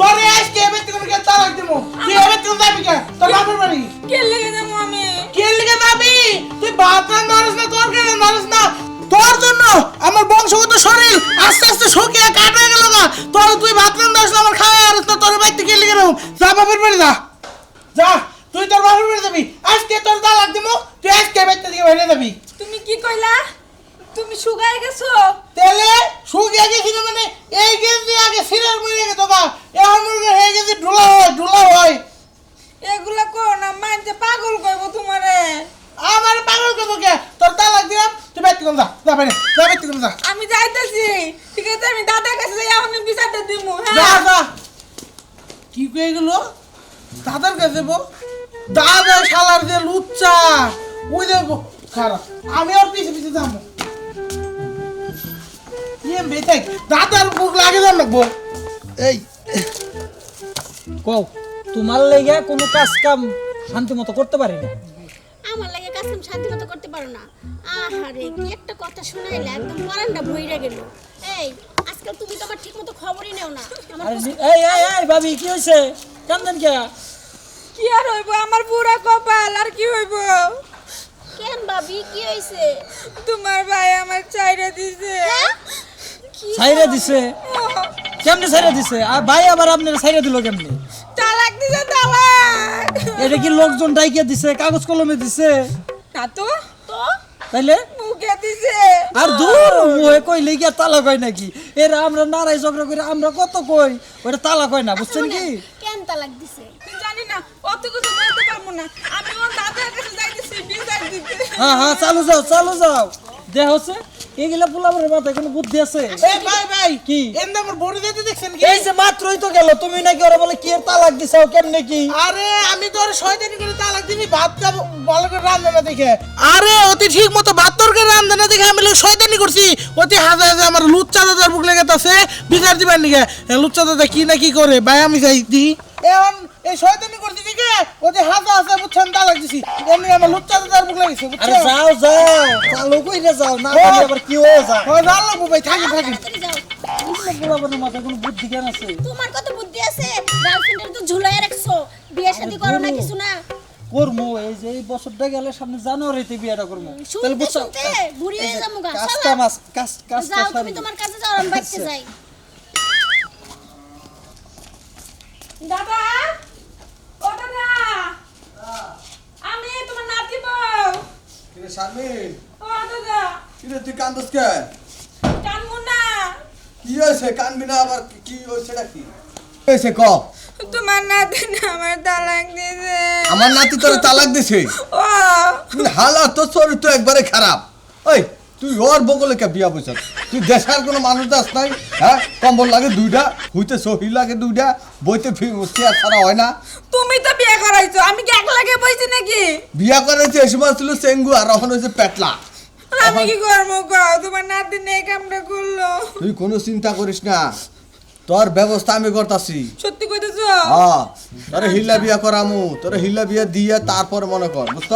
তোরে আজকে এবার থেকে কে তালাক দেবো। তুই এবার থেকে যাবি কে? তোর বাপের বাড়ি। কে লেগে যাব আমি? কে লিখে যাবি? তুই ভাত রান্না পারিস না তোর কেন পারিস না? তোর জন্য আমার বংশগত শরীর আস্তে আস্তে শুকিয়ে কাট হয়ে গেল না তোর তুই ভাত রান্না পারিস না আমার খাওয়া আরিস না তোর বাড়িতে কে লিখে নেব যা বাপের বাড়ি যা। যা তুই তোর বাপের বাড়ি যাবি। আজকে তোর তালাক দেবো তুই আজকে বাড়িতে থেকে বাইরে যাবি। তুমি কি কইলা? তুমি শুকাই গেছো? তেলে শুকিয়ে গেছিল মানে এই গেছি আগে সিরিয়াল মরে গেছে গা এখন মরে হয়ে গেছে ঢোলা হয় ঢোলা হয়। এগুলা কর না মানতে পাগল কইবো তোমারে। আমার পাগল করব কে? তোর তালাক দিলাম তুই বাইতে কম যা যা বাইরে যা বাইতে কম যা। আমি যাইতেছি ঠিক আছে আমি দাদার কাছে যাই এখন বিচারটা দিমু হ্যাঁ? যা যা। কি কয়ে গেল দাদার কাছে বো। দাদা শালার যে লুচ্চা। ওই দেখো খারাপ। আমি আর পিছে পিছে যাব। ইয়ে বেটাই দাদার বুক লাগে যান লাগবো এই কও তোমার লেগে কোনো কাজ কাম শান্তি মতো করতে পারি না? আমার লাগে কাজ কাম শান্তি মতো করতে পারো না। আহারে কি একটা কথা শোনাইলে একদম পরানটা ভইরা গেল। এই আজকাল তুমি তো আমার ঠিক মতো খবরই নেও না। এই এই এই ভাবি কি হয়েছে কান্দেন কে? কি আর হইব? আমার পুরা কপাল আর কি হইব? কেন ভাবি কি হইছে? তোমার ভাই আমার চাইরা সাইরে দিছে। কেমনে সাইরে দিছে? আর ভাই আবার আপনার সাইরে দিল কেমনে? তালাক দিছে তালাক। এটা কি লোকজন ডাইকে দিছে কাগজ কলমে দিছে? তো তো। তাইলে? মুখে দিছে। আর দূর মুহে কইলে কি আর তালা কয় নাকি? এরা আমরা নারাই ঝগড়া করে আমরা কত কই? ওটা তালা কয় না বুঝছেন কি? কেন তালাক দিছে? জানি না অত কিছু বলতে পারব না। আমি ওর দাদার কাছে যাইতেছি বিচার দিতে। হ্যাঁ হ্যাঁ চালু যাও চালু যাও। দেখ হচ্ছে? এগুলা পোলাবার মাথায় কোনো বুদ্ধি আছে? এই ভাই ভাই কি? এমনি আমার বড় যেতে দেখছেন কি? এই যে মাত্রই তো গেল তুমি নাকি ওরা বলে কি এর তালাক দিছাও কেমনে কি? আরে আমি তো আর শয়তানি করে তালাক দিবি ভাত খাব ভালো করে রান্না না দেখে। আরে অতি ঠিক মতো ভাত তরকারি রান্না না দেখে আমি শয়তানি করছি। অতি হাজার হাজার আমার লুচ্চা দাদার বুক লেগে আছে বিচার দিবার নিকে লুচ্চা দাদা কি না কি করে? ভাই আমি যাই দি এখন এই শয়তানি করছি দেখে অতি হাজার হাজার বুঝছেন তালাক দিছি এমনি আমার লুচ্চা দাদার বুক লেগেছে আরে যাও যাও। চালু কইরে যাও না ও। আবার কি হয়ে যায়। হয় ভালো লাগবো ভাই থাকি থাকি। তাড়াতাড়ি যাও। পোলাবারের মাথায় কোনো বুদ্ধি কেন আছে? তোমার কত বুদ্ধি আছে? গার্লফ্রেন্ডের তো ঝুলাই রাখছো। বিয়ে শাদী করো না কিছু না। করমু এই যে এই বছরটা গেলে সামনে জানুয়ারিতে বিয়েটা করমু। শুনতে শুনতে বুড়ি হয়ে যাব গা কাজ চলো। কাজ কাজ যাও তুমি তোমার কাছে যাও আমি বাইতে আচ্ছা। যাই। দাদা ও দাদা আমি তোমার নাতি বউ কিরে শারমিন ও দাদা। কিরে তুই কান্দস কেন? কানমু না। কি হয়েছে? কানবি না আবার কি- কি হয়েছে নাকি? হয়েছে ক? তোমার নাতি না আমার তালাক দিয়েছে। আমার নাতি তোর তালাক দিছে? ও। হালা তোর তো একবারে খারাপ। ওই তুই ওর বগলে কে বিয়া বসে তুই দেশার কোনো মানুষ দাস নাই হ্যাঁ? কম্বল লাগে দুইটা হইতে সহি লাগে দুইটা বইতে চেয়ার ছাড়া হয় না। তুমি তো বিয়ে করাইছো আমি কি একলা গে বইছি নাকি? বিয়া করেছে এ সময় ছিল চেঙ্গু আর এখন হয়েছে পেটলা। আমি কি করব কও? তোমার নাতি নেই কামটা করল। তুই কোনো চিন্তা করিস না। তোর ব্যবস্থা আমি করতাছি। সত্যি কইতেছো? হ্যাঁ। তোরে হিল্লা বিয়া করামু। তোরে হিল্লা বিয়া দিয়ে তারপর মনে কর বুঝত?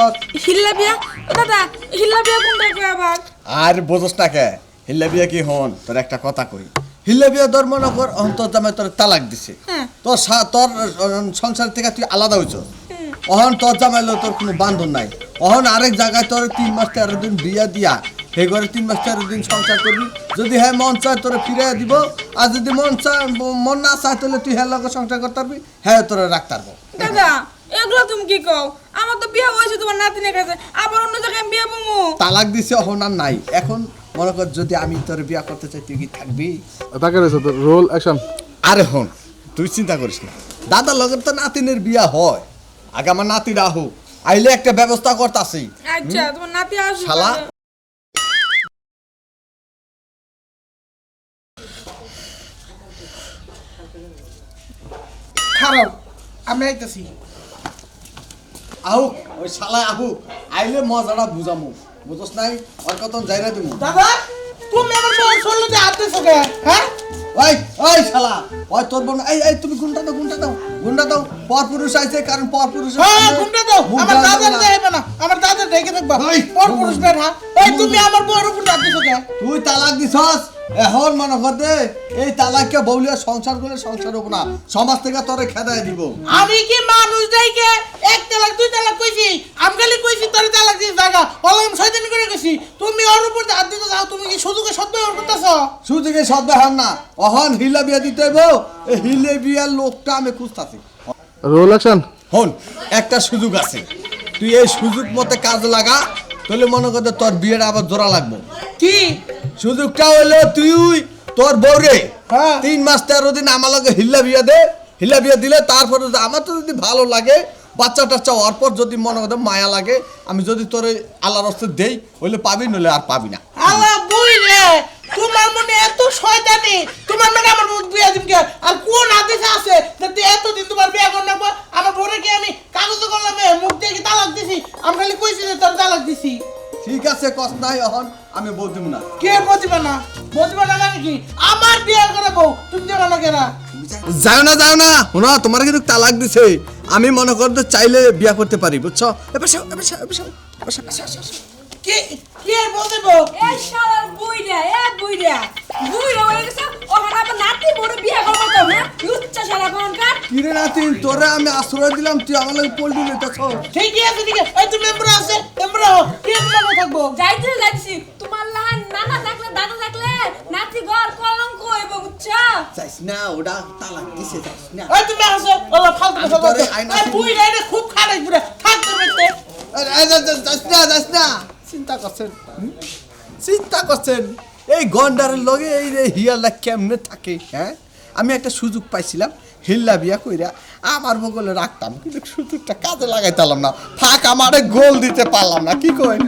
হিল্লা বিয়া? দাদা হিল্লা বিয়া কোনটা কই আবার? আর বোঝস না কে? হিল্লা বিয়া কি হন? তোর একটা কথা কই। হিল্লা বিয়া তোর মনে কর অহন তোর তোর তালাক দিছে। হ্যাঁ। তোর তোর সংসার থেকে তুই আলাদা হইছ। অহন তোর জামাইলো তোর কোনো বান্ধন নাই। অহন আরেক জায়গায় তোর তিন মাস তেরো দিন বিয়া দিয়া সেই ঘরে তিন মাস তেরো দিন সংসার করবি। যদি হ্যাঁ মন চায় তোরে ফিরে দিব। আর যদি মন চায় মন না চায় তাহলে তুই হ্যাঁ লগে সংসার করতে পারবি। হ্যাঁ তোরে রাখতে পারব। দাদা এগুলো তুমি কি কও? তো বিয়ে হয়েছে তোমার নাতিনের কাছে। আবার অন্য জায়গায় আমি বিয়ে বমু তালাক দিছে আর নাই। এখন মনে কর যদি আমি তোর বিয়া করতে চাই তুই কি থাকবি? তাকে রয়েছে তো রোল অ্যাকশন আরে হন তুই চিন্তা করিস না। দাদার লগের তো নাতিনের বিয়া হয়। আগে আমার নাতিরা হোক আইলে একটা ব্যবস্থা করতাছি। আচ্ছা তোমার নাতি আসবে শালা। খারাপ আমি আইতেছি। আহুক ওই শালা আহুক আইলে মজাটা বুঝামু। বুঝস নাই? ওর কত যাইরা দিমু। দাদা তুমি আমার সঙ্গে শরীরে হাত দিছো কে হ্যাঁ? ওই ওই শালা ওই তোর বোন এই এই তুমি গুন্ডা দাও গুন্ডা দাও গুন্ডা দাও। পর পুরুষ আইছে কারণ পর পুরুষ হ্যাঁ গুন্ডা দাও। আমার দাদার দেবে না। আমার দাদার দেখে দেখবা ওই, পর পুরুষ হ্যাঁ এই তুমি আমার বড় হাত দিছো তুই তালাক দিছস? এখন মনে করতে এই তালাককে বউলিয়া সংসার করে সংসার হব না। সমাজ থেকে তোরে খেদায় দিব। আমি কি মানুষ যাইকে এক তালাক দুই তালাক কইছি? আমি খালি কইছি তোর তালাক দিয়ে জায়গা। বললাম শয়তানি করে গেছি তুমি ওর উপর হাত দিতে যাও তুমি কি সুযোগে সত্য ওর করতেছ? সুযোগে সদ্য হার না। অহন হিলা বিয়া দিতে হইব। এই হিলে বিয়ার লোকটা আমি খুঁজতাছি। রোল অ্যাকশন হন একটা সুযোগ আছে। তুই এই সুযোগ মতে কাজ লাগা তাহলে মনে করতে তোর বিয়েটা আবার জোড়া লাগবো। কি? সুযোগটা হইল তুই তোর বউরে। হ্যাঁ। তিন মাস তেরো দিন আমার লগে হিল্লা বিয়া দে। হিল্লা বিয়া দিলে তারপরে আমার তো যদি ভালো লাগে বাচ্চা টাচ্চা হওয়ার পর যদি মনে করতে মায়া লাগে আমি যদি তোর এই আল্লাহর রস্তে দেই হইলে পাবি নইলে আর পাবি না। আল্লাহ বুই রে তোমার মনে এত শয়তানি তোমার মনে আমার মুখ বিয়া দিমকে আর কোন আদেশে আছে যে এতদিন তোমার বিয়া কর না আমার কি আমি কাগজ করলাম মুখ দিয়ে তালাক দিছি? আমি খালি কইছি যে তোর তালাক দিছি। ঠিক আছে কস নাই এখন আমি বলতে না। কে বুঝবে না? বুঝবে না মানে কি? আমার বিয়া করে বউ তুমি যাবে না কেনা যাও না যাও না। শোনো তোমার কিন্তু তালাক দিছে। আমি মনে করতে চাইলে বিয়া করতে পারি বুঝছ? এবার সব এবার সব এবার সব এবার সব। কে কে বলতে বউ? এই শালার বুইরা এ বুইরা বুইরা হয়ে গেছে। নাতি বড় বিয়ে করব তো হ্যাঁ? লুচ্চা শালা কোনকার কিরে নাতি তোরে আমি আশ্রয় দিলাম তুই আমার লাগে পল্টি লইতেছ ঠিকই আছে ঠিক আছে। এই তুমি এমরা আছে এমরা কে তোমার থাকব। যাইতে যাইছি। তোমার লাহান নানা থাকলে দাদা থাকলে নাতি ঘর কলঙ্ক হইব বুঝছা? যাইস না ওটা তালাক দিছে যাইস না। এই তুমি আছে ওলা ফালতু আমি কথা বলতে এই বুই রে খুব খারাপ পুরো আরে, আরে, যাস না যাস না চিন্তা করছেন। চিন্তা করছেন। এই গন্ডারের লগে এই রে হিয়ালা কেমনে থাকে হ্যাঁ? আমি একটা সুযোগ পাইছিলাম, হিল্লা বিয়া কইরা আমার বগলে রাখতাম, কিন্তু সুযোগটা কাজে লাগাইতাম না। ফাঁক আমারে গোল দিতে পারলাম না, কি কই